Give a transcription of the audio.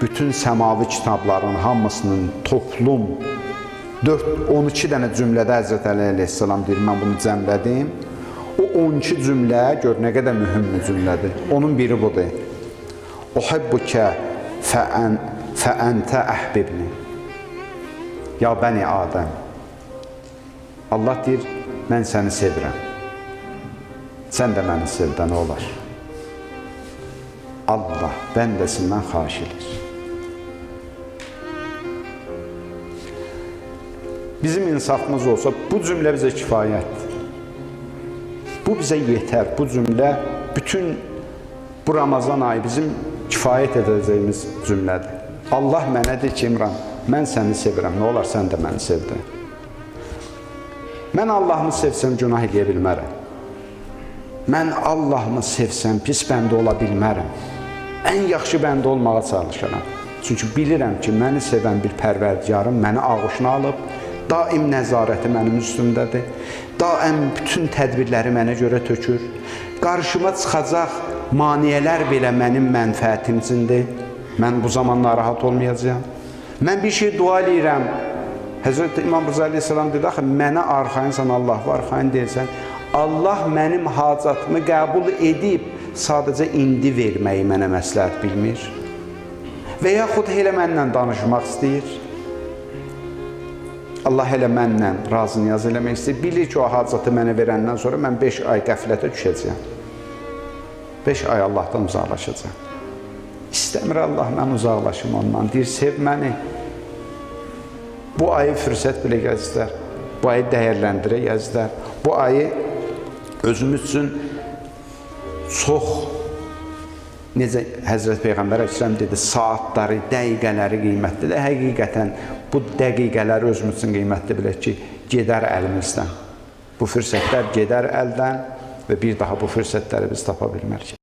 bütün səmavi kitabların hamısının toplum 4 12 dənə cümlədə Həzrət Əli əleyhissalam deyir, mən bunu cəmlədim. O 12 cümlə gör nə qədər mühüm bir cümlədir. Onun biri budur. Uhibbuka fa'an fa'anta ahbibni. Ya bəni Adəm. Allah deyir, mən səni sevirəm. Sən də məni sev də nə olar? Allah bəndəsindən xahiş edir. Bizim insafımız olsa bu cümlə bizə kifayətdir. Bu bizə yetər. Bu cümlə bütün bu Ramazan ayı bizim kifayət edəcəyimiz cümlədir. Allah mənə deyir ki, İmran, mən səni sevirəm. Nə olar sən də məni sev də. Mən Allahımı sevsəm günah edə bilmərəm. Mən Allahımı sevsəm pis bəndə ola bilmərəm. Ən yaxşı bəndə olmağa çalışıram. Çünki bilirəm ki, məni sevən bir pərverdigarım məni ağuşuna alıb, daim nəzarəti mənim üstümdədir. Daim bütün tədbirləri mənə görə tökür. Qarşıma çıxacaq maniyələr belə mənim mənfəətim üçündür. Mən bu zaman narahat olmayacağam. Mən bir şey dua eləyirəm. Həzrət İmam Rıza əleyhissalam dedi, axı mənə arxayınsan, Allah var, arxayın deyilsən. Allah mənim hacatımı qəbul edib sadəcə indi verməyi mənə məsləhət bilmir. Və yaxud elə mənlə danışmaq istəyir. Allah elə mənlə razı niyaz eləmək istəyir. Bilir ki, o hacatı mənə verəndən sonra mən 5 ay qəflətə düşəcəyəm. 5 ay Allahdan uzaqlaşacağam. İstəmir Allah mən uzaqlaşım ondan. Deyir, sev məni. Bu ayı fürsət belə gəzdər. Bu ayı dəyərləndirə gəzdər. Bu ayı özümüz üçün çox necə Həzrət Peyğəmbər Əkrəm dedi, saatları, dəqiqələri qiymətlidir. Həqiqətən bu dəqiqələri özümüz üçün qiymətli bilək ki, gedər əlimizdən. Bu fürsətlər gedər əldən və bir daha bu fürsətləri biz tapa bilmərik.